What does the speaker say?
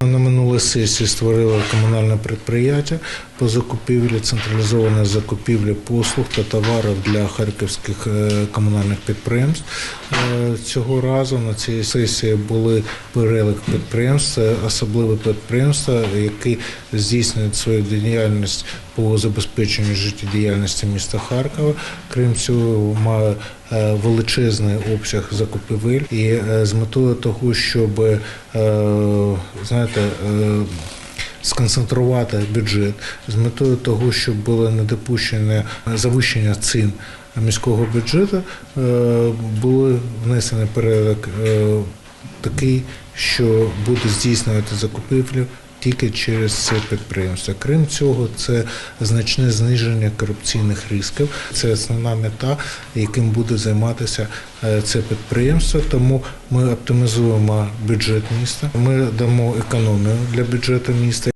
На минулій сесії створили комунальне підприємство по закупівлі, централізована закупівля послуг та товарів для харківських е, комунальних підприємств. Е, Цього разу на цій сесії були перелік підприємств, особливі підприємства, які здійснюють свою діяльність по забезпеченню життєдіяльності міста Харкова. Крім цього, має е, величезний обсяг закупівель і з метою того, щоб знаєте. Сконцентрувати бюджет з метою того, щоб було недопущене завищення цін міського бюджету, е, були внесені порядок е, такий, що буде здійснювати закупівлю. Тільки через це підприємство. Крім цього, це значне зниження корупційних ризиків. Це основна мета, яким буде займатися е, це підприємство. Тому ми оптимізуємо бюджет міста. Ми дамо економію для бюджету міста.